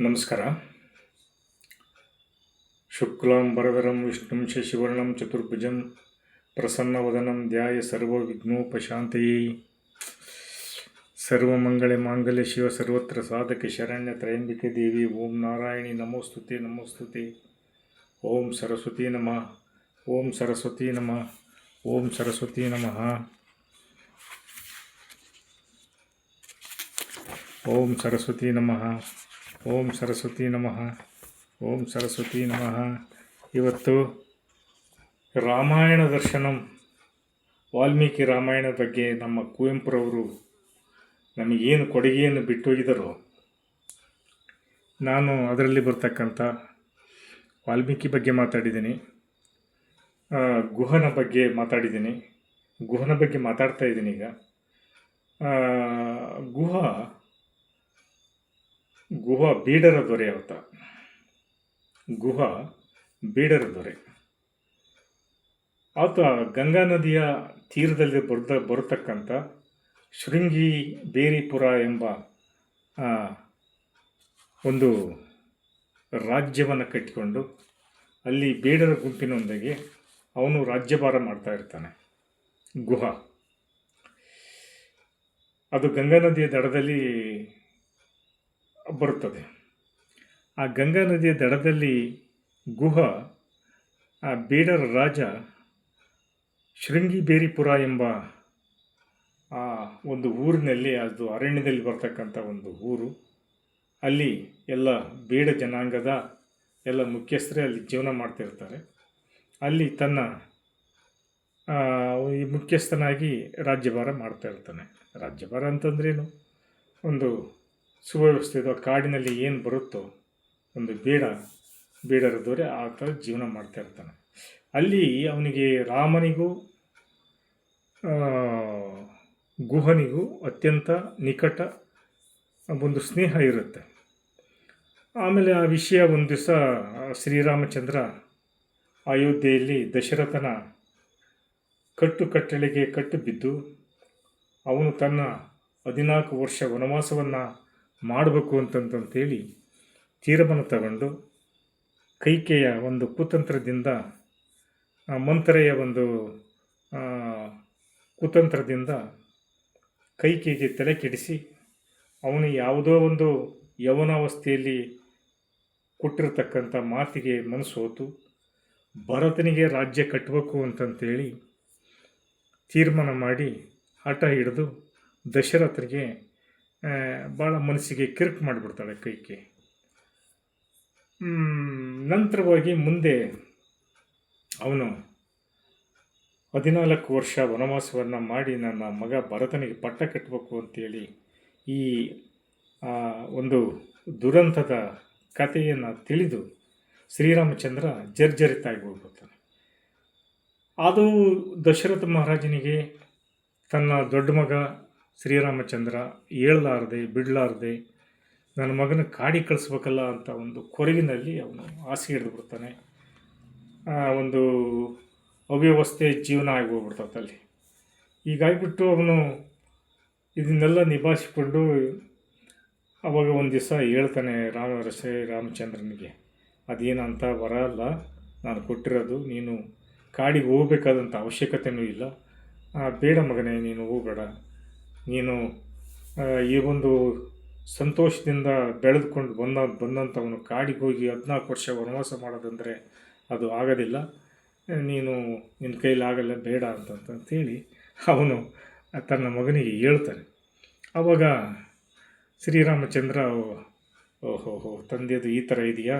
ನಮಸ್ಕಾರ ಶುಕ್ಲಾಂಬರಧರಂ ವಿಷ್ಣುಂ ಶಶಿವರ್ಣಂ ಚತುರ್ಭುಜಂ ಪ್ರಸನ್ನವದನಂ ಧ್ಯಾಯ ಸರ್ವವಿಘ್ನೋಪಶಾಂತಯೇ ಸರ್ವಮಂಗಳೆ ಮಾಂಗಲ್ಯ ಶಿವ ಸರ್ವತ್ರ ಸಾಧಕ ಶರಣ್ಯ ತ್ರಯಂಬಿಕೆ ದೇವಿ ಓಂ ನಾರಾಯಣಿ ನಮೋಸ್ತುತೆ ನಮೋಸ್ತುತೆ ಓಂ ಸರಸ್ವತಿ ನಮಃ ಓಂ ಸರಸ್ವತಿ ನಮಃ ಓಂ ಸರಸ್ವತಿ ನಮಃ ಓಂ ಸರಸ್ವತಿ ನಮಃ ಓಂ ಸರಸ್ವತಿ ನಮಃ. ಓಂ ಸರಸ್ವತಿ ನಮಃ. ಇವತ್ತು ರಾಮಾಯಣ ದರ್ಶನಂ, ವಾಲ್ಮೀಕಿ ರಾಮಾಯಣದ ಬಗ್ಗೆ ನಮ್ಮ ಕುವೆಂಪುರವರು ನಮಗೇನು ಕೊಡುಗೆಯನ್ನು ಬಿಟ್ಟೋಗಿದರೋ ನಾನು ಅದರಲ್ಲಿ ಬರ್ತಕ್ಕಂಥ ವಾಲ್ಮೀಕಿ ಬಗ್ಗೆ ಮಾತಾಡಿದ್ದೀನಿ. ಗುಹನ ಬಗ್ಗೆ ಮಾತಾಡಿದ್ದೀನಿ. ಗುಹನ ಬಗ್ಗೆ ಮಾತಾಡ್ತಾ ಇದ್ದೀನಿ ಈಗ. ಗುಹ ಗುಹ ಬೀಡರ ದೊರೆ ಅಂತ. ಗುಹ ಬೀಡರ ದೊರೆ. ಆತ ಗಂಗಾ ನದಿಯ ತೀರದಲ್ಲಿ ಬರ್ದ ಬರತಕ್ಕಂಥ ಶೃಂಗಿ ಬೇರಿಪುರ ಎಂಬ ಒಂದು ರಾಜ್ಯವನ್ನು ಕಟ್ಟಿಕೊಂಡು ಅಲ್ಲಿ ಬೇಡರ ಗುಂಪಿನೊಂದಿಗೆ ಅವನು ರಾಜ್ಯಭಾರ ಮಾಡ್ತಾ ಇರ್ತಾನೆ. ಗುಹ. ಅದು ಗಂಗಾ ನದಿಯ ದಡದಲ್ಲಿ ಬರುತ್ತದೆ. ಆ ಗಂಗಾ ನದಿಯ ದಡದಲ್ಲಿ ಗುಹ, ಆ ಬೀಡರ ರಾಜ ಶೃಂಗಿಬೇರಿಪುರ ಎಂಬ ಆ ಒಂದು ಊರಿನಲ್ಲಿ, ಅದು ಅರಣ್ಯದಲ್ಲಿ ಬರ್ತಕ್ಕಂಥ ಒಂದು ಊರು. ಅಲ್ಲಿ ಎಲ್ಲ ಬೇಡ ಜನಾಂಗದ ಎಲ್ಲ ಮುಖ್ಯಸ್ಥರೇ ಅಲ್ಲಿ ಜೀವನ ಮಾಡ್ತಿರ್ತಾರೆ. ಅಲ್ಲಿ ತನ್ನ ಈ ಮುಖ್ಯಸ್ಥನಾಗಿ ರಾಜ್ಯಭಾರ ಮಾಡ್ತಾ ಇರ್ತಾನೆ. ರಾಜ್ಯಭಾರ ಅಂತಂದ್ರೇನು? ಒಂದು ಸುವ್ಯವಸ್ಥಿತ ಕಾಡಿನಲ್ಲಿ ಏನು ಬರುತ್ತೋ ಒಂದು ಬೇಡ, ಬೇಡರ ದೊರೆ ಆ ಥರ ಜೀವನ ಮಾಡ್ತಾ ಇರ್ತಾನೆ. ಅಲ್ಲಿ ಅವನಿಗೆ ರಾಮನಿಗೂ ಗುಹನಿಗೂ ಅತ್ಯಂತ ನಿಕಟ ಒಂದು ಸ್ನೇಹ ಇರುತ್ತೆ. ಆಮೇಲೆ ಆ ವಿಷಯ ಒಂದು ದಿವಸ ಶ್ರೀರಾಮಚಂದ್ರ ಅಯೋಧ್ಯೆಯಲ್ಲಿ ದಶರಥನ ಕಟ್ಟು ಕಟ್ಟಳೆಗೆ ಕಟ್ಟು ಬಿದ್ದು ಅವನು ತನ್ನ ಹದಿನಾಲ್ಕು ವರ್ಷ ವನವಾಸವನ್ನು ಮಾಡಬೇಕು ಅಂತಂತಂತೇಳಿ ತೀರ್ಮಾನ ತಗೊಂಡು ಕೈಕೆಯ ಒಂದು ಕುತಂತ್ರದಿಂದ ಮಂತ್ರೆಯ ಒಂದು ಕುತಂತ್ರದಿಂದ ಕೈಕೆಗೆ ತಲೆ ಕೆಡಿಸಿ ಅವನು ಯಾವುದೋ ಒಂದು ಯೌವನಾವಸ್ಥೆಯಲ್ಲಿ ಕೊಟ್ಟಿರತಕ್ಕಂಥ ಮಾತಿಗೆ ಮನಸ್ಸು ಹೋತು. ಭರತನಿಗೆ ರಾಜ್ಯ ಕಟ್ಟಬೇಕು ಅಂತಂತೇಳಿ ತೀರ್ಮಾನ ಮಾಡಿ ಹಠ ಹಿಡಿದು ದಶರಥನಿಗೆ ಆ, ಭಾಳ ಮನಸ್ಸಿಗೆ ಕಿರ್ಕ್ ಮಾಡಿಬಿಡ್ತಾಳೆ ಕೈಕಿ. ನಂತರವಾಗಿ ಮುಂದೆ ಅವನು ಹದಿನಾಲ್ಕು ವರ್ಷ ವನವಾಸವನ್ನು ಮಾಡಿ ನನ್ನ ಮಗ ಭರತನಿಗೆ ಪಟ್ಟ ಕಟ್ಟಬೇಕು ಅಂತೇಳಿ ಈ ಒಂದು ದುರಂತದ ಕಥೆಯನ್ನು ತಿಳಿದು ಶ್ರೀರಾಮಚಂದ್ರ ಜರ್ಜರಿತಾಗಿ ಹೋಗ್ಬಿಡ್ತಾನೆ. ಅದು ದಶರಥ ಮಹಾರಾಜನಿಗೆ ತನ್ನ ದೊಡ್ಡ ಮಗ ಶ್ರೀರಾಮಚಂದ್ರ ಏಳಲಾರದೆ, ಬಿಡಲಾರದೆ, ನನ್ನ ಮಗನ ಕಾಡಿ ಕಳಿಸ್ಬೇಕಲ್ಲ ಅಂತ ಒಂದು ಕೊರಗಿನಲ್ಲಿ ಅವನು ಆಸೆ ಹಿಡಿದು ಬಿಡ್ತಾನೆ. ಒಂದು ಅವ್ಯವಸ್ಥೆ ಜೀವನ ಆಗಿ ಹೋಗ್ಬಿಡ್ತದೆ ಅಲ್ಲಿ. ಹೀಗಾಗಿಬಿಟ್ಟು ಅವನು ಇದನ್ನೆಲ್ಲ ನಿಭಾಯಿಸಿಕೊಂಡು ಅವಾಗ ಒಂದು ದಿವಸ ಹೇಳ್ತಾನೆ ರಾಮ ಶ್ರೀ ರಾಮಚಂದ್ರನಿಗೆ, ಅದೇನಂತ ವರ ಅಲ್ಲ, ನಾನು ಕೊಟ್ಟಿರೋದು, ನೀನು ಕಾಡಿಗೆ ಹೋಗ್ಬೇಕಾದಂಥ ಅವಶ್ಯಕತೆಯೂ ಇಲ್ಲ. ಬೇಡ ಮಗನೇ, ನೀನು ಹೋಗಬೇಡ. ನೀನು ಈ ಒಂದು ಸಂತೋಷದಿಂದ ಬೆಳೆದುಕೊಂಡು ಬಂದ, ಬಂದಂಥವನು ಕಾಡಿಗೆ ಹೋಗಿ ಹದಿನಾಲ್ಕು ವರ್ಷ ವನವಾಸ ಮಾಡೋದಂದರೆ ಅದು ಆಗೋದಿಲ್ಲ. ನೀನು ನಿನ್ನ ಕೈಲಿ ಆಗಲ್ಲ, ಬೇಡ ಅಂತಂತಂತೇಳಿ ಅವನು ತನ್ನ ಮಗನಿಗೆ ಹೇಳ್ತಾನೆ. ಆವಾಗ ಶ್ರೀರಾಮಚಂದ್ರ, ಓಹೋ ಹೋ ತಂದೆದು ಈ ಥರ ಇದೆಯಾ?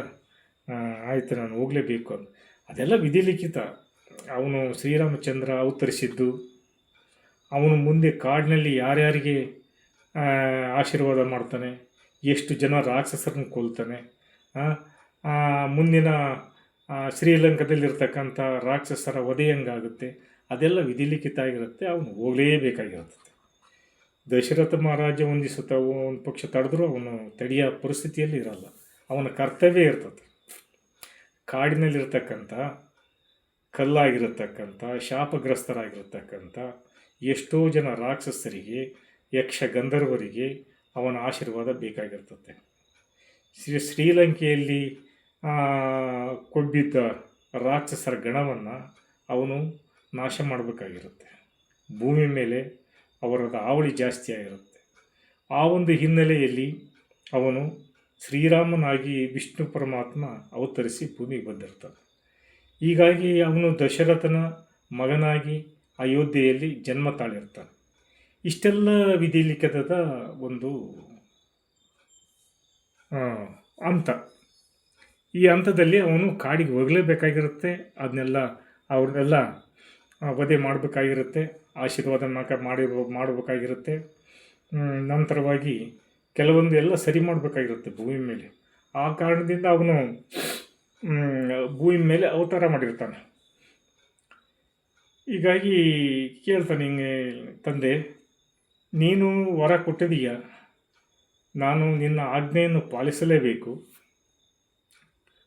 ಆಯಿತು, ನಾನು ಹೋಗಲೇಬೇಕು ಅಂತ. ಅದೆಲ್ಲ ವಿಧಿಲಿಖಿತ. ಅವನು ಶ್ರೀರಾಮಚಂದ್ರ ಅವತರಿಸಿದ್ದು ಅವನು ಮುಂದೆ ಕಾಡಿನಲ್ಲಿ ಯಾರ್ಯಾರಿಗೆ ಆಶೀರ್ವಾದ ಮಾಡ್ತಾನೆ, ಎಷ್ಟು ಜನ ರಾಕ್ಷಸರನ್ನು ಕೊಲ್ತಾನೆ ಮುಂದಿನ ಶ್ರೀಲಂಕಾದಲ್ಲಿರ್ತಕ್ಕಂಥ ರಾಕ್ಷಸರ ಒದೆಯಂಗಾಗುತ್ತೆ ಅದೆಲ್ಲ ವಿಧಿಲಿಖಿತ ಆಗಿರುತ್ತೆ ಅವನು ಹೋಗಲೇಬೇಕಾಗಿರುತ್ತೆ ದಶರಥ ಮಹಾರಾಜ ಹೊಂದಿಸುತ್ತ ಒಂದು ಪಕ್ಷ ತಡೆದ್ರೂ ಅವನು ತಡೆಯೋ ಪರಿಸ್ಥಿತಿಯಲ್ಲಿ ಇರಲ್ಲ, ಅವನ ಕರ್ತವ್ಯ ಇರ್ತದೆ. ಕಾಡಿನಲ್ಲಿರ್ತಕ್ಕಂಥ ಕಲ್ಲಾಗಿರತಕ್ಕಂಥ, ಶಾಪಗ್ರಸ್ತರಾಗಿರತಕ್ಕಂಥ ಎಷ್ಟೋ ಜನ ರಾಕ್ಷಸರಿಗೆ ಯಕ್ಷ ಗಂಧರ್ವರಿಗೆ ಅವನ ಆಶೀರ್ವಾದ ಬೇಕಾಗಿರ್ತದೆ ಶ್ರೀ ಶ್ರೀಲಂಕೆಯಲ್ಲಿ ಕೊಬ್ಬಿದ್ದ ರಾಕ್ಷಸರ ಗಣವನ್ನು ಅವನು ನಾಶ ಮಾಡಬೇಕಾಗಿರುತ್ತೆ. ಭೂಮಿ ಮೇಲೆ ಅವರದ ಹಾವಳಿ ಜಾಸ್ತಿ ಆಗಿರುತ್ತೆ. ಆ ಒಂದು ಹಿನ್ನೆಲೆಯಲ್ಲಿ ಅವನು ಶ್ರೀರಾಮನಾಗಿ ವಿಷ್ಣು ಪರಮಾತ್ಮ ಅವತರಿಸಿ ಭೂಮಿಗೆ ಬಂದಿರ್ತಾನೆ. ಹೀಗಾಗಿ ಅವನು ದಶರಥನ ಮಗನಾಗಿ ಅಯೋಧ್ಯೆಯಲ್ಲಿ ಜನ್ಮ ತಾಳಿರ್ತಾನೆ ಇಷ್ಟೆಲ್ಲ ವಿಧಿಲಿಖಿತದ ಒಂದು ಹಂತ. ಈ ಹಂತದಲ್ಲಿ ಅವನು ಕಾಡಿಗೆ ಹೋಗಲೇಬೇಕಾಗಿರುತ್ತೆ. ಅದನ್ನೆಲ್ಲ ಅವ್ರನ್ನೆಲ್ಲ ವಧೆ ಮಾಡಬೇಕಾಗಿರುತ್ತೆ. ಆಶೀರ್ವಾದ ಮಾಡಿ, ಮಾಡಬೇಕಾಗಿರುತ್ತೆ. ನಂತರವಾಗಿ ಕೆಲವೊಂದು ಎಲ್ಲ ಸರಿ ಮಾಡಬೇಕಾಗಿರುತ್ತೆ ಭೂಮಿ ಮೇಲೆ. ಆ ಕಾರಣದಿಂದ ಅವನು ಭೂಮಿ ಮೇಲೆ ಅವತಾರ ಮಾಡಿರ್ತಾನೆ. ಹೀಗಾಗಿ ಕೇಳ್ತಾನೆ ಹಿಂಗೆ ತಂದೆ, ನೀನು ವರ ಕೊಟ್ಟಿದೀಯ. ನಾನು ನಿನ್ನ ಆಜ್ಞೆಯನ್ನು ಪಾಲಿಸಲೇಬೇಕು.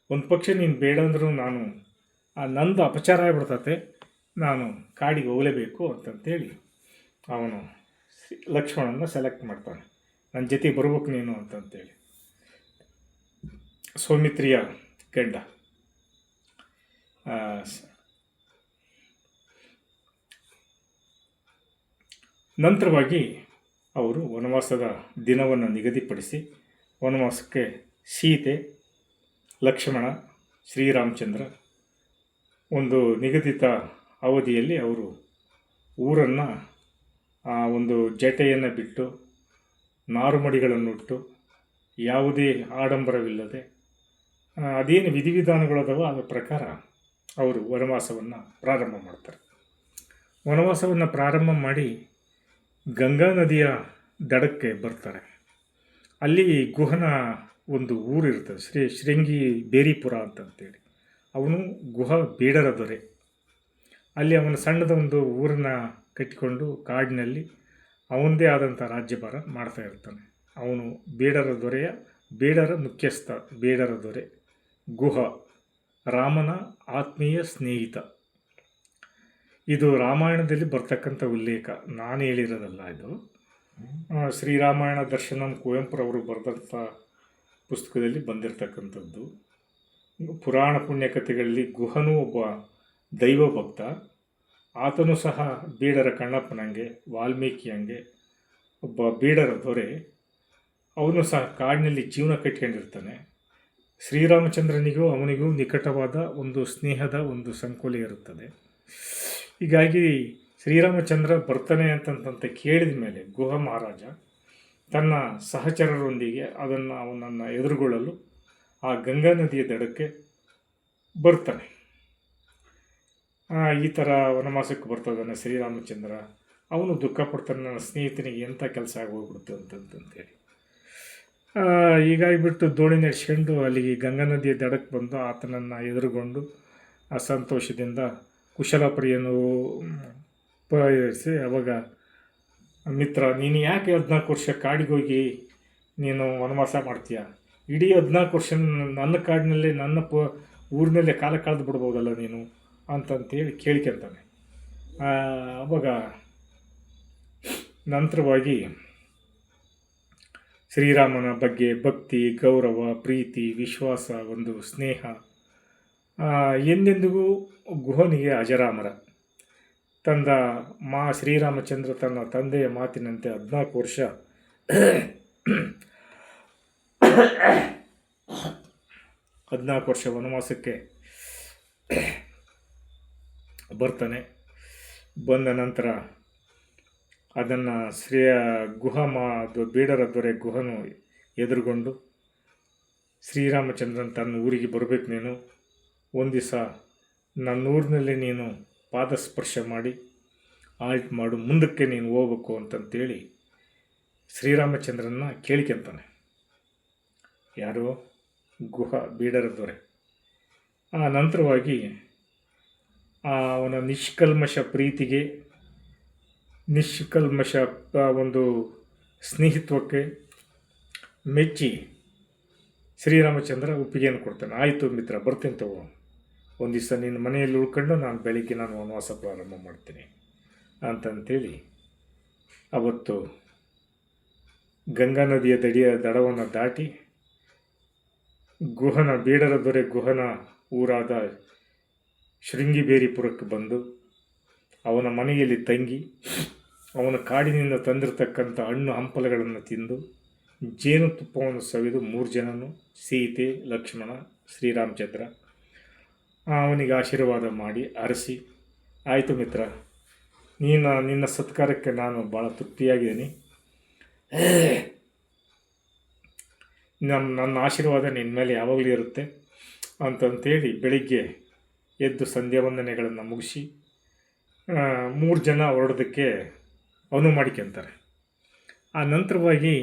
ಒಂದು ಪಕ್ಷ ನೀನು ಬೇಡ ಅಂದರೂ ನಾನು ಆ ನಂದು ಅಪಚಾರ ಆಗಿಬಿಡ್ತತೆ, ನಾನು ಕಾಡಿಗೆ ಹೋಗಲೇಬೇಕು ಅಂತಂತೇಳಿ ಅವನು ಲಕ್ಷ್ಮಣನ ಸೆಲೆಕ್ಟ್ ಮಾಡ್ತಾನೆ. ನನ್ನ ಜೊತೆ ಬರ್ಬೇಕು ನೀನು ಅಂತಂತೇಳಿ. ಸೌಮಿತ್ರಿಯ ಗಂಡ ಆ, ಸ- ನಂತರವಾಗಿ ಅವರು ವನವಾಸದ ದಿನವನ್ನು ನಿಗದಿಪಡಿಸಿ ವನವಾಸಕ್ಕೆ ಸೀತೆ, ಲಕ್ಷ್ಮಣ, ಶ್ರೀರಾಮಚಂದ್ರ ಒಂದು ನಿಗದಿತ ಅವಧಿಯಲ್ಲಿ ಅವರು ಊರನ್ನು ಆ ಒಂದು ಜಟೆಯನ್ನು ಬಿಟ್ಟು ನಾರುಮಡಿಗಳನ್ನುಟ್ಟು ಯಾವುದೇ ಆಡಂಬರವಿಲ್ಲದೆ ಅದೇನು ವಿಧಿವಿಧಾನಗಳದವ ಅದರ ಪ್ರಕಾರ ಅವರು ವನವಾಸವನ್ನು ಪ್ರಾರಂಭ ಮಾಡ್ತಾರೆ. ವನವಾಸವನ್ನು ಪ್ರಾರಂಭ ಮಾಡಿ ಗಂಗಾ ನದಿಯ ದಡಕ್ಕೆ ಬರ್ತಾರೆ. ಅಲ್ಲಿ ಗುಹನ ಒಂದು ಊರಿರ್ತದೆ ಶ್ರೀ ಶೃಂಗಿ ಬೇರಿಪುರ ಅಂತಂತೇಳಿ. ಅವನು ಗುಹ ಬೇಡರ ದೊರೆ. ಅಲ್ಲಿ ಅವನ ಸಣ್ಣದ ಒಂದು ಊರನ್ನ ಕಟ್ಟಿಕೊಂಡು ಕಾಡಿನಲ್ಲಿ ಅವನದೇ ಆದಂಥ ರಾಜ್ಯಭಾರ ಮಾಡ್ತಾ ಇರ್ತಾನೆ. ಅವನು ಬೇಡರ ದೊರೆಯ ಬೇಡರ ಮುಖ್ಯಸ್ಥ ಬೇಡರ ದೊರೆ. ಗುಹ ರಾಮನ ಆತ್ಮೀಯ ಸ್ನೇಹಿತ. ಇದು ರಾಮಾಯಣದಲ್ಲಿ ಬರ್ತಕ್ಕಂಥ ಉಲ್ಲೇಖ. ನಾನು ಹೇಳಿರೋದಲ್ಲ ಇದು. ಶ್ರೀರಾಮಾಯಣ ದರ್ಶನಂ ಕುವೆಂಪುರವರು ಬರೆದಂಥ ಪುಸ್ತಕದಲ್ಲಿ ಬಂದಿರತಕ್ಕಂಥದ್ದು. ಪುರಾಣ ಪುಣ್ಯಕಥೆಗಳಲ್ಲಿ ಗುಹನೂ ಒಬ್ಬ ದೈವ ಭಕ್ತ ಆತನೂ ಸಹ ಬೀಡರ ಕಣ್ಣಪ್ಪನಂಗೆ ವಾಲ್ಮೀಕಿಯಂಗೆ ಒಬ್ಬ ಬೀಡರ ದೊರೆ. ಅವನು ಸಹ ಕಾಡಿನಲ್ಲಿ ಜೀವನ ಕಟ್ಕೊಂಡಿರ್ತಾನೆ. ಶ್ರೀರಾಮಚಂದ್ರನಿಗೂ ಅವನಿಗೂ ನಿಕಟವಾದ ಒಂದು ಸ್ನೇಹದ ಒಂದು ಸಂಕೋಲೆ ಇರುತ್ತದೆ. ಹೀಗಾಗಿ ಶ್ರೀರಾಮಚಂದ್ರ ಬರ್ತಾನೆ ಅಂತಂತ ಕೇಳಿದ ಮೇಲೆ ಗುಹ ಮಹಾರಾಜ ತನ್ನ ಸಹಚರರೊಂದಿಗೆ ಅದನ್ನು ಅವನನ್ನು ಎದುರುಗೊಳ್ಳಲು ಆ ಗಂಗಾ ನದಿಯ ದಡಕ್ಕೆ ಬರ್ತಾನೆ. ಈ ಥರ ವನವಾಸಕ್ಕೆ ಬರ್ತದನ್ನು ಶ್ರೀರಾಮಚಂದ್ರ, ಅವನು ದುಃಖ ಪಡ್ತಾನೆ, ನನ್ನ ಸ್ನೇಹಿತನಿಗೆ ಎಂಥ ಕೆಲಸ ಆಗೋಗ್ಬಿಡ್ತು ಅಂತಂತಂತೇಳಿ. ಹೀಗಾಗಿಬಿಟ್ಟು ದೋಣಿ ನಡೆಸ್ಕೊಂಡು ಅಲ್ಲಿಗೆ ಗಂಗಾ ನದಿಯ ದಡಕ್ಕೆ ಬಂದು ಆತನನ್ನು ಎದುರುಗೊಂಡು ಆ ಸಂತೋಷದಿಂದ ಕುಶಲಪ್ರಿಯನು ಉಪಯೋಗಿಸಿ ಅವಾಗ, ಮಿತ್ರ, ನೀನು ಯಾಕೆ ಹದಿನಾಲ್ಕು ವರ್ಷ ಕಾಡಿಗೆ ಹೋಗಿ ನೀನು ವನವಾಸ ಮಾಡ್ತೀಯ? ಇಡೀ ಹದಿನಾಲ್ಕು ವರ್ಷ ನನ್ನ ಕಾಡಿನಲ್ಲಿ, ನನ್ನ ಪ, ಊರಿನಲ್ಲೇ ಕಾಲ ಕಳೆದು ಬಿಡ್ಬೋದಲ್ಲ ನೀನು? ಅಂತಂತೇಳಿ ಕೇಳ್ಕೊಂತಾನೆ. ಅವಾಗ ನಂತರವಾಗಿ ಶ್ರೀರಾಮನ ಬಗ್ಗೆ ಭಕ್ತಿ, ಗೌರವ, ಪ್ರೀತಿ, ವಿಶ್ವಾಸ, ಒಂದು ಸ್ನೇಹ ಎಂದೆಂದಿಗೂ ಗುಹನಿಗೆ ಅಜರಾಮರ. ತಂದ ಮಾ ಶ್ರೀರಾಮಚಂದ್ರ ತನ್ನ ತಂದೆಯ ಮಾತಿನಂತೆ ಹದಿನಾಲ್ಕು ವರ್ಷ ಹದಿನಾಲ್ಕು ವರ್ಷ ವನವಾಸಕ್ಕೆ ಬರ್ತಾನೆ. ಬಂದ ನಂತರ ಅದನ್ನು ಶ್ರೀಯ ಗುಹ ಮಾ ಬೀಡರ ದೊರೆ ಗುಹನು ಎದುರುಗೊಂಡು, ಶ್ರೀರಾಮಚಂದ್ರನ್ ತನ್ನ ಊರಿಗೆ ಬರಬೇಕು ನೀನು. ಒಂದು ದಿವಸ ನನ್ನ ಊರಿನಲ್ಲಿ ನೀನು ಪಾದಸ್ಪರ್ಶ ಮಾಡಿ ಆಲ್ಟ್ ಮಾಡು, ಮುಂದಕ್ಕೆ ನೀನು ಹೋಗ್ಬೇಕು ಅಂತಂತೇಳಿ ಶ್ರೀರಾಮಚಂದ್ರನ ಕೇಳಿಕೆಂತಾನೆ. ಯಾರೋ ಗುಹ ಬೀಡರ ದೊರೆ ಆ ನಂತರವಾಗಿ ಆ ಅವನ ನಿಷ್ಕಲ್ಮಶ ಪ್ರೀತಿಗೆ, ನಿಷ್ಕಲ್ಮಶ ಒಂದು ಸ್ನೇಹಿತ್ವಕ್ಕೆ ಮೆಚ್ಚಿ ಶ್ರೀರಾಮಚಂದ್ರ ಒಪ್ಪಿಗೆಯನ್ನು ಕೊಡ್ತಾನೆ. ಆಯಿತು ಮಿತ್ರ, ಬರ್ತೀನಿ ತಗೋ. ಒಂದು ದಿವಸ ನಿನ್ನ ಮನೆಯಲ್ಲಿ ಉಳ್ಕೊಂಡು ನಾನು ಬೆಳಿಗ್ಗೆ ನಾನು ವನವಾಸ ಪ್ರಾರಂಭ ಮಾಡ್ತೀನಿ ಅಂತಂತೇಳಿ ಅವತ್ತು ಗಂಗಾ ನದಿಯ ದಡಿಯ ದಡವನ್ನು ದಾಟಿ ಗುಹನ ಬೀಡರ ದೊರೆ ಗುಹನ ಊರಾದ ಶೃಂಗಿಬೇರಿಪುರಕ್ಕೆ ಬಂದು ಅವನ ಮನೆಯಲ್ಲಿ ತಂಗಿ, ಅವನ ಕಾಡಿನಿಂದ ತಂದಿರತಕ್ಕಂಥ ಹಣ್ಣು ಹಂಪಲಗಳನ್ನು ತಿಂದು, ಜೇನುತುಪ್ಪವನ್ನು ಸವಿದು ಮೂರು ಜನನು, ಸೀತೆ, ಲಕ್ಷ್ಮಣ, ಶ್ರೀರಾಮಚಂದ್ರ ಅವನಿಗೆ ಆಶೀರ್ವಾದ ಮಾಡಿ ಅರಸಿ. ಆಯಿತು ಮಿತ್ರ, ನೀನು, ನಿನ್ನ ಸತ್ಕಾರಕ್ಕೆ ನಾನು ಭಾಳ ತೃಪ್ತಿಯಾಗಿದ್ದೀನಿ. ನಮ್ಮ ನನ್ನ ಆಶೀರ್ವಾದ ನಿನ್ನ ಮೇಲೆ ಯಾವಾಗಲೂ ಇರುತ್ತೆ ಅಂತಂತೇಳಿ ಬೆಳಿಗ್ಗೆ ಎದ್ದು ಸಂಧ್ಯಾ ವಂದನೆಗಳನ್ನು ಮುಗಿಸಿ ಮೂರು ಜನ ಹೊರಡೋದಕ್ಕೆ ಅವನು ಮಾಡಿಕೊಂತಾರೆ ಆ ನಂತರವಾಗಿ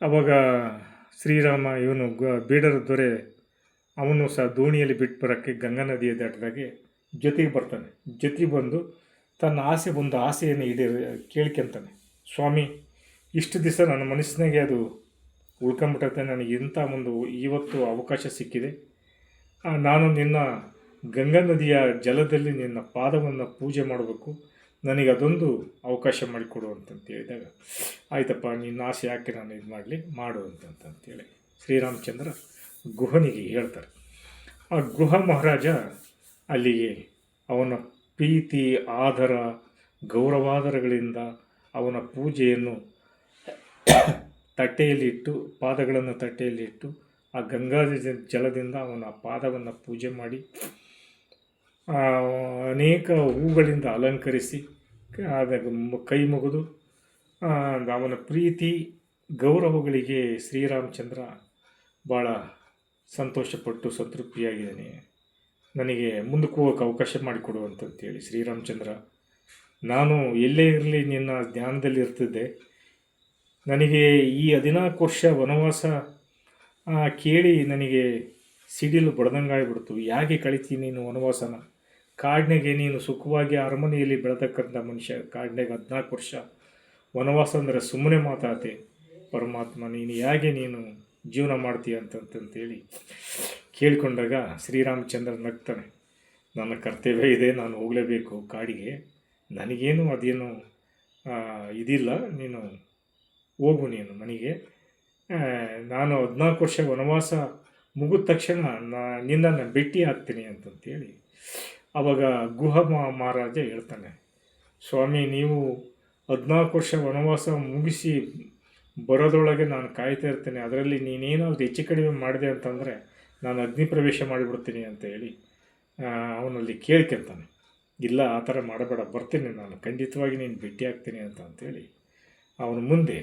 ಅವಾಗ ಶ್ರೀರಾಮ ಇವನು ಬೀಡರ ದೊರೆ ಅವನು ಸಹ ದೋಣಿಯಲ್ಲಿ ಬಿಟ್ಟು ಬರೋಕ್ಕೆ ಗಂಗಾ ನದಿಯ ದಾಟಿದಾಗೆ ಜೊತೆಗೆ ಬರ್ತಾನೆ. ಜೊತೆಗೆ ಬಂದು ತನ್ನ ಆಸೆ ಒಂದು ಆಸೆಯನ್ನು ಇದೆ ಕೇಳ್ಕೊಂತಾನೆ. ಸ್ವಾಮಿ, ಇಷ್ಟು ದಿವಸ ನನ್ನ ಮನಸ್ಸಿನಾಗೆ ಅದು ಉಳ್ಕೊಂಬಿಟ್ಟೈತೆ. ನನಗೆ ಇಂಥ ಒಂದು ಇವತ್ತು ಅವಕಾಶ ಸಿಕ್ಕಿದೆ. ನಾನು ನಿನ್ನ ಗಂಗಾ ನದಿಯ ಜಲದಲ್ಲಿ ನಿನ್ನ ಪಾದವನ್ನು ಪೂಜೆ ಮಾಡಬೇಕು. ನನಗೆ ಅದೊಂದು ಅವಕಾಶ ಮಾಡಿಕೊಡು ಅಂತಂತ ಹೇಳಿದಾಗ, ಆಯ್ತಪ್ಪ, ನಿನ್ನ ಆಸೆ ಯಾಕೆ ನಾನು ಇದು ಮಾಡಲಿ ಮಾಡು ಅಂತಂತಂತೇಳಿ ಶ್ರೀರಾಮಚಂದ್ರ ಗುಹನಿಗೆ ಹೇಳ್ತಾರೆ. ಆ ಗೃಹ ಮಹಾರಾಜ ಅಲ್ಲಿಗೆ ಅವನ ಪ್ರೀತಿ, ಆದರ, ಗೌರವಾದರಗಳಿಂದ ಅವನ ಪೂಜೆಯನ್ನು ತಟ್ಟೆಯಲ್ಲಿಟ್ಟು, ಪಾದಗಳನ್ನು ತಟ್ಟೆಯಲ್ಲಿಟ್ಟು ಆ ಗಂಗಾ ಜಲದಿಂದ ಅವನ ಪಾದವನ್ನು ಪೂಜೆ ಮಾಡಿ ಅನೇಕ ಹೂಗಳಿಂದ ಅಲಂಕರಿಸಿ ಆದ ಕೈ ಮುಗಿದು ಅವನ ಪ್ರೀತಿ, ಗೌರವಗಳಿಗೆ ಶ್ರೀರಾಮಚಂದ್ರ ಭಾಳ ಸಂತೋಷಪಟ್ಟು ಸಂತೃಪ್ತಿಯಾಗಿದ್ದಾನೆ. ನನಗೆ ಮುಂದಕ್ಕೆ ಹೋಗೋಕೆ ಅವಕಾಶ ಮಾಡಿಕೊಡು ಅಂತಂತೇಳಿ ಶ್ರೀರಾಮಚಂದ್ರ. ನಾನು ಎಲ್ಲೇ ಇರಲಿ ನಿನ್ನ ಧ್ಯಾನದಲ್ಲಿ ಇರ್ತಿದ್ದೆ ನನಗೆ ಈ ಹದಿನಾಲ್ಕು ವರ್ಷ ವನವಾಸ ಕೇಳಿ ನನಗೆ ಸಿಡಿಲು ಬಡ್ದಂಗಾಗ್ಬಿಡ್ತು. ಹೇಗೆ ಕಳಿತೀನಿ ನೀನು ವನವಾಸನ? ಕಾಡಿನಾಗೆ ನೀನು ಸುಖವಾಗಿ ಅರಮನೆಯಲ್ಲಿ ಬೆಳೆತಕ್ಕಂಥ ಮನುಷ್ಯ. ಕಾಡಿನಾಗೆ ಹದಿನಾಲ್ಕು ವರ್ಷ. ವನವಾಸ ಅಂದರೆ ಸುಮ್ಮನೆ ಮಾತಾತೆ ಪರಮಾತ್ಮ, ನೀನು ಹೇಗೆ ನೀನು ಜೀವನ ಮಾಡ್ತೀಯ ಅಂತಂತೇಳಿ ಕೇಳಿಕೊಂಡಾಗ ಶ್ರೀರಾಮಚಂದ್ರ ನಗ್ತಾನೆ. ನನ್ನ ಕರ್ತವ್ಯ ಇದೆ, ನಾನು ಹೋಗಲೇಬೇಕು ಕಾಡಿಗೆ. ನನಗೇನು ಅದೇನು ಇದಿಲ್ಲ, ನೀನು ಹೋಗು ನೀನು ಮನೆಗೆ. ನಾನು ಹದಿನಾಲ್ಕು ವರ್ಷ ವನವಾಸ ಮುಗಿದ ತಕ್ಷಣ ನಾ, ನಿನ್ನನ್ನು ಭೇಟಿ ಆಗ್ತೀನಿ ಅಂತಂತೇಳಿ ಆವಾಗ ಗುಹ ಮಹಾರಾಜ ಹೇಳ್ತಾನೆ. ಸ್ವಾಮಿ, ನೀವು ಹದಿನಾಲ್ಕು ವರ್ಷ ವನವಾಸ ಮುಗಿಸಿ ಬರೋದ್ರೊಳಗೆ ನಾನು ಕಾಯ್ತಾ ಇರ್ತೇನೆ. ಅದರಲ್ಲಿ ನೀನೇನಾದರೂ ಹೆಚ್ಚು ಕಡಿಮೆ ಮಾಡಿದೆ ಅಂತಂದರೆ ನಾನು ಅಗ್ನಿ ಪ್ರವೇಶ ಮಾಡಿಬಿಡ್ತೀನಿ ಅಂತ ಹೇಳಿ ಅವನಲ್ಲಿ ಕೇಳ್ಕೊಂತಾನೆ. ಇಲ್ಲ, ಆ ಥರ ಮಾಡಬೇಡ, ಬರ್ತೀನಿ ನಾನು. ಖಂಡಿತವಾಗಿ ನೀನು ಭೇಟಿ ಆಗ್ತೀನಿ ಅಂತ ಅಂತೇಳಿ ಅವನ ಮುಂದೆ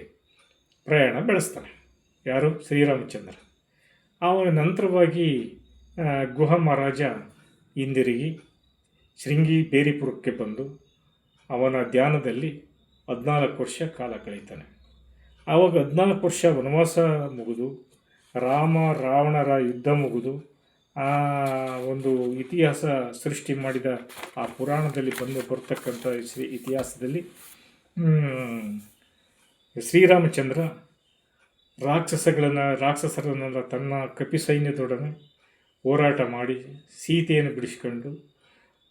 ಪ್ರಯಾಣ ಬೆಳೆಸ್ತಾನೆ. ಯಾರು? ಶ್ರೀರಾಮಚಂದ್ರ. ಅವನ ನಂತರವಾಗಿ ಗುಹ ಮಹಾರಾಜ ಹಿಂದಿರುಗಿ ಶೃಂಗಿ ಬೇರಿಪುರಕ್ಕೆ ಬಂದು ಅವನ ಧ್ಯಾನದಲ್ಲಿ ಹದಿನಾಲ್ಕು ವರ್ಷ ಕಾಲ ಕಳೀತಾನೆ. ಆವಾಗ ಹದಿನಾಲ್ಕು ವರ್ಷ ವನವಾಸ ಮುಗಿದು, ರಾಮ, ರಾವಣರ ಯುದ್ಧ ಮುಗಿದು, ಆ ಒಂದು ಇತಿಹಾಸ ಸೃಷ್ಟಿ ಮಾಡಿದ ಆ ಪುರಾಣದಲ್ಲಿ ಬಂದು ಬರ್ತಕ್ಕಂಥ ಶ್ರೀ ಇತಿಹಾಸದಲ್ಲಿ ಶ್ರೀರಾಮಚಂದ್ರ ರಾಕ್ಷಸಗಳನ್ನು, ರಾಕ್ಷಸರನ್ನೆಲ್ಲ ತನ್ನ ಕಪಿ ಸೈನ್ಯದೊಡನೆ ಹೋರಾಟ ಮಾಡಿ ಸೀತೆಯನ್ನು ಬಿಡಿಸ್ಕೊಂಡು,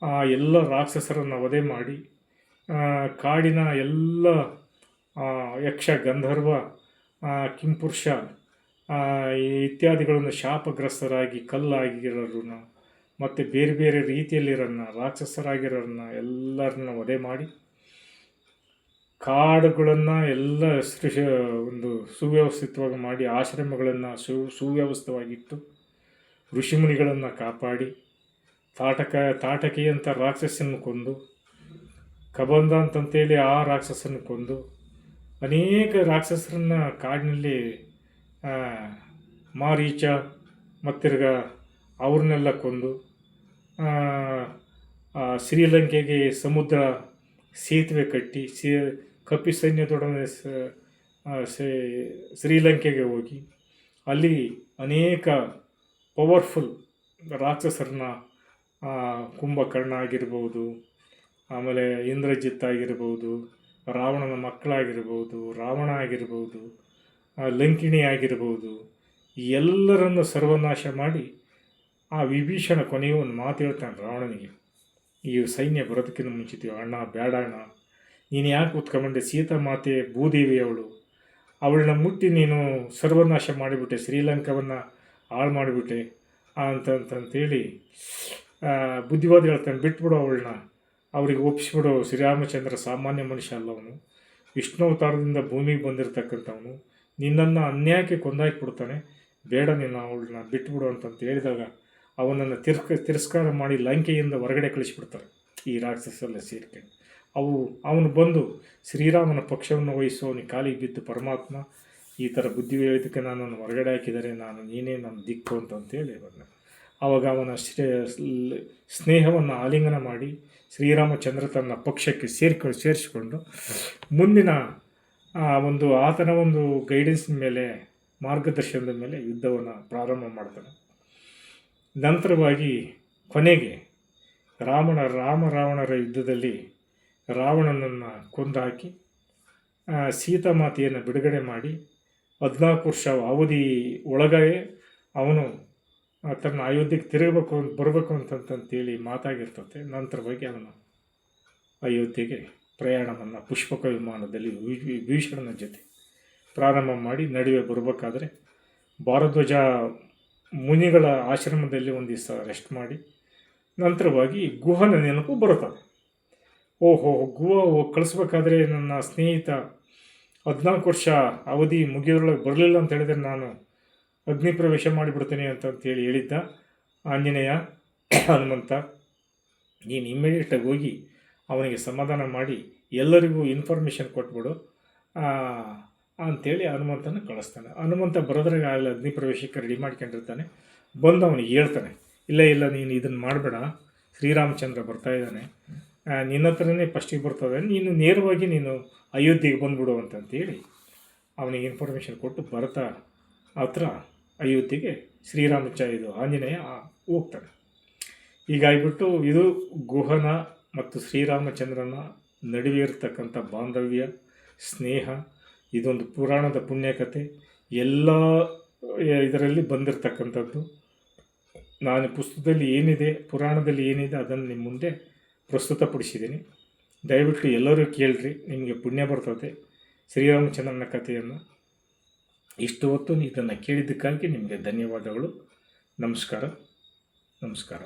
ಆ ಎಲ್ಲ ರಾಕ್ಷಸರನ್ನು ವಧೆ ಮಾಡಿ ಕಾಡಿನ ಎಲ್ಲ ಯಕ್ಷ ಗಂಧರ್ವ ಕಿಂಪುರುಷ ಇತ್ಯಾದಿಗಳನ್ನು ಶಾಪಗ್ರಸ್ತರಾಗಿ, ಕಲ್ಲಾಗಿರೋರನ್ನ, ಮತ್ತು ಬೇರೆ ಬೇರೆ ರೀತಿಯಲ್ಲಿರೋನ್ನ ರಾಕ್ಷಸರಾಗಿರೋರನ್ನ ಎಲ್ಲರನ್ನ ವಧೆ ಮಾಡಿ, ಕಾಡುಗಳನ್ನು ಎಲ್ಲ ಸೃಷ ಒಂದು ಸುವ್ಯವಸ್ಥಿತವಾಗಿ ಮಾಡಿ, ಆಶ್ರಮಗಳನ್ನು ಸು, ಸುವ್ಯವಸ್ಥಿತವಾಗಿಟ್ಟು, ಋಷಿಮುನಿಗಳನ್ನು ಕಾಪಾಡಿ, ತಾಟಕ ತಾಟಕಿ ಅಂತ ರಾಕ್ಷಸನ್ನು ಕೊಂದು ಕಬಂಧ ಅಂತಂತೇಳಿ ಆ ರಾಕ್ಷಸನ್ನು ಕೊಂದು ಅನೇಕ ರಾಕ್ಷಸರನ್ನ ಕಾಡಿನಲ್ಲಿ ಮಾರೀಚ ಮತ್ತಿರ್ಗ ಅವ್ರನ್ನೆಲ್ಲ ಕೊಂದು ಶ್ರೀಲಂಕೆಗೆ ಸಮುದ್ರ ಸೇತುವೆ ಕಟ್ಟಿ, ಸೇ, ಕಪ್ಪಿ ಸೈನ್ಯದೊಡನೆ ಶ್ರೀಲಂಕೆಗೆ ಹೋಗಿ, ಅಲ್ಲಿ ಅನೇಕ ಪವರ್ಫುಲ್ ರಾಕ್ಷಸರನ್ನ ಕುಂಭಕರ್ಣ ಆಗಿರ್ಬೋದು, ಆಮೇಲೆ ಇಂದ್ರಜಿತ್ ಆಗಿರ್ಬೋದು ರಾವಣನ ಮಕ್ಕಳಾಗಿರ್ಬೋದು, ರಾವಣ ಆಗಿರ್ಬೋದು ಲಂಕಿಣಿ ಆಗಿರ್ಬೋದು ಎಲ್ಲರನ್ನು ಸರ್ವನಾಶ ಮಾಡಿ ಆ ವಿಭೀಷಣ ಕೊನೆಯ ಒಂದು ಮಾತು ಹೇಳ್ತಾನೆ ರಾವಣನಿಗೆ. ಈ ಸೈನ್ಯ ಬರೋದಕ್ಕಿಂತ ಮುಂಚಿತೀವಿ ಅಣ್ಣ ಬೇಡ ಅಣ್ಣ. ನೀನು ಯಾಕೆ ಕೂತ್ಕೊಂಡೆ ಸೀತಾ ಮಾತೆ, ಭೂದೇವಿ ಅವಳು. ಅವಳನ್ನ ಮುಟ್ಟಿ ನೀನು ಸರ್ವನಾಶ ಮಾಡಿಬಿಟ್ಟೆ, ಶ್ರೀಲಂಕಾವನ್ನು ಹಾಳು ಮಾಡಿಬಿಟ್ಟೆ ಅಂತಂತಂತೇಳಿ ಬುದ್ಧಿವಾದ ಹೇಳ್ತಾನೆ ಬಿಟ್ಬಿಡು ಅವಳನ್ನ. ಅವ್ರಿಗೆ ಒಪ್ಪಿಸ್ಬಿಡು, ಶ್ರೀರಾಮಚಂದ್ರ ಸಾಮಾನ್ಯ ಮನುಷ್ಯ ಅಲ್ಲವನು. ವಿಷ್ಣು ಅವತಾರದಿಂದ ಭೂಮಿಗೆ ಬಂದಿರತಕ್ಕಂಥವನು. ನಿನ್ನನ್ನು ಅನ್ಯಾಯಕ್ಕೆ ಕೊಂದಾಕಿಬಿಡ್ತಾನೆ. ಬೇಡ ನೀನು ಅವಳನ್ನ ಬಿಟ್ಟುಬಿಡು ಅಂತಂತ ಹೇಳಿದಾಗ ಅವನನ್ನು ತಿರ್ಕ, ತಿರಸ್ಕಾರ ಮಾಡಿ ಲಂಕೆಯಿಂದ ಹೊರಗಡೆ ಕಳಿಸಿಬಿಡ್ತಾರೆ ಈ ರಾಕ್ಷಸಲ್ಲ ಸೇರ್ಕೊಂಡು ಅವು, ಅವನು ಬಂದು ಶ್ರೀರಾಮನ ಪಕ್ಷವನ್ನು ವಹಿಸು, ಅವನಿಗೆ ಕಾಲಿಗೆ ಬಿದ್ದು ಪರಮಾತ್ಮ, ಈ ಥರ ಬುದ್ಧಿ ಹೇಳಿದಕ್ಕೆ ನಾನು ಹೊರಗಡೆ ಹಾಕಿದರೆ ನಾನು ನೀನೇ ನನ್ನ ದಿಕ್ಕು ಅಂತಂತೇಳಿ ಬಂದ. ಆವಾಗ ಅವನ ಶ್ರೇ ಸ್ನೇಹವನ್ನು ಆಲಿಂಗನ ಮಾಡಿ ಶ್ರೀರಾಮಚಂದ್ರ ತನ್ನ ಪಕ್ಷಕ್ಕೆ ಸೇರ್ಕೊಂಡು ಸೇರಿಸಿಕೊಂಡು ಮುಂದಿನ ಒಂದು ಆತನ ಒಂದು ಗೈಡೆನ್ಸ್ ಮೇಲೆ, ಮಾರ್ಗದರ್ಶನದ ಮೇಲೆ ಯುದ್ಧವನ್ನು ಪ್ರಾರಂಭ ಮಾಡ್ತಾನೆ. ನಂತರವಾಗಿ ಕೊನೆಗೆ ರಾಮನ ರಾಮ ರಾವಣರ ಯುದ್ಧದಲ್ಲಿ ರಾವಣನನ್ನು ಮಾತೆಯನ್ನು ಸೀತಾಮಾತೆಯನ್ನು ಬಿಡುಗಡೆ ಮಾಡಿ ಹದಿನಾಲ್ಕು ವರ್ಷ ಅವಧಿ ಒಳಗಡೆ ಅವನು ತನ್ನ ಅಯೋಧ್ಯೆಗೆ ತಿರುಗಬೇಕು ಅಂತ, ಬರಬೇಕು ಅಂತಂತಂತೇಳಿ ಮಾತಾಗಿರ್ತತೆ. ನಂತರವಾಗಿ ಅವನು ಅಯೋಧ್ಯೆಗೆ ಪ್ರಯಾಣವನ್ನು, ಪುಷ್ಪಕ ವಿಮಾನದಲ್ಲಿ ಭೀಷಣನ ಜೊತೆ ಪ್ರಾರಂಭ ಮಾಡಿ ನಡುವೆ ಬರಬೇಕಾದ್ರೆ ಭಾರಧ್ವಜ ಮುನಿಗಳ ಆಶ್ರಮದಲ್ಲಿ ಒಂದು ದಿವಸ ರೆಸ್ಟ್ ಮಾಡಿ ನಂತರವಾಗಿ ಗುಹನ ನೆನಪು ಬರುತ್ತದೆ. ಓಹೋ, ಗುಹ ಕಳಿಸ್ಬೇಕಾದ್ರೆ ನನ್ನ ಸ್ನೇಹಿತ ಹದಿನಾಲ್ಕು ವರ್ಷ ಅವಧಿ ಮುಗಿಯೋದ್ರೊಳಗೆ ಬರಲಿಲ್ಲ ಅಂತ ಹೇಳಿದರೆ ನಾನು ಅಗ್ನಿ ಪ್ರವೇಶ ಮಾಡಿಬಿಡ್ತೇನೆ ಅಂತಂತೇಳಿ ಹೇಳಿದ್ದ ಆಂಜನೇಯ, ಹನುಮಂತ. ನೀನು ಇಮ್ಮಿಡಿಯೇಟಾಗಿ ಹೋಗಿ ಅವನಿಗೆ ಸಮಾಧಾನ ಮಾಡಿ ಎಲ್ಲರಿಗೂ ಇನ್ಫಾರ್ಮೇಷನ್ ಕೊಟ್ಬಿಡು. ಅಂಥೇಳಿ ಹನುಮಂತನ ಕಳಿಸ್ತಾನೆ. ಹನುಮಂತ ಬರೋದ್ರಾಗ ಅಲ್ಲಿ ಅಗ್ನಿ ಪ್ರವೇಶಕ್ಕೆ ರೆಡಿ ಮಾಡ್ಕೊಂಡಿರ್ತಾನೆ. ಬಂದು ಅವನಿಗೆ ಹೇಳ್ತಾನೆ, ಇಲ್ಲ ಇಲ್ಲ, ನೀನು ಇದನ್ನು ಮಾಡಬೇಡ. ಶ್ರೀರಾಮಚಂದ್ರ ಬರ್ತಾ ಇದ್ದಾನೆ. ನಿನ್ನ ಹತ್ರನೇ ಫಸ್ಟಿಗೆ ಬರ್ತದೆ. ನೀನು ನೇರವಾಗಿ ನೀನು ಅಯೋಧ್ಯೆಗೆ ಬಂದ್ಬಿಡು ಅಂತಂತೇಳಿ ಅವನಿಗೆ ಇನ್ಫಾರ್ಮೇಷನ್ ಕೊಟ್ಟು ಬರ್ತಾ ಹತ್ರ ಅಯೋಧ್ಯೆಗೆ ಶ್ರೀರಾಮಚ ಇದು ಆಂಜನೇಯ ಹೋಗ್ತಾನೆ. ಹೀಗಾಗಿಬಿಟ್ಟು ಇದು ಗುಹನ ಮತ್ತು ಶ್ರೀರಾಮಚಂದ್ರನ ನಡುವೆ ಇರತಕ್ಕಂಥ ಬಾಂಧವ್ಯ, ಸ್ನೇಹ, ಇದೊಂದು ಪುರಾಣದ ಪುಣ್ಯಕಥೆ ಎಲ್ಲ ಇದರಲ್ಲಿ ಬಂದಿರತಕ್ಕಂಥದ್ದು. ನಾನು ಪುಸ್ತಕದಲ್ಲಿ ಏನಿದೆ, ಪುರಾಣದಲ್ಲಿ ಏನಿದೆ ಅದನ್ನು ನಿಮ್ಮ ಮುಂದೆ ಪ್ರಸ್ತುತಪಡಿಸಿದ್ದೀನಿ. ದಯವಿಟ್ಟು ಎಲ್ಲರೂ ಕೇಳ್ರಿ, ನಿಮಗೆ ಪುಣ್ಯ ಬರ್ತದೆ. ಶ್ರೀರಾಮಚಂದ್ರನ ಕಥೆಯನ್ನು ಇಷ್ಟು ಹೊತ್ತು ಇದನ್ನು ಕೇಳಿದ್ದಕ್ಕಾಗಿ ನಿಮಗೆ ಧನ್ಯವಾದಗಳು. ನಮಸ್ಕಾರ. ನಮಸ್ಕಾರ.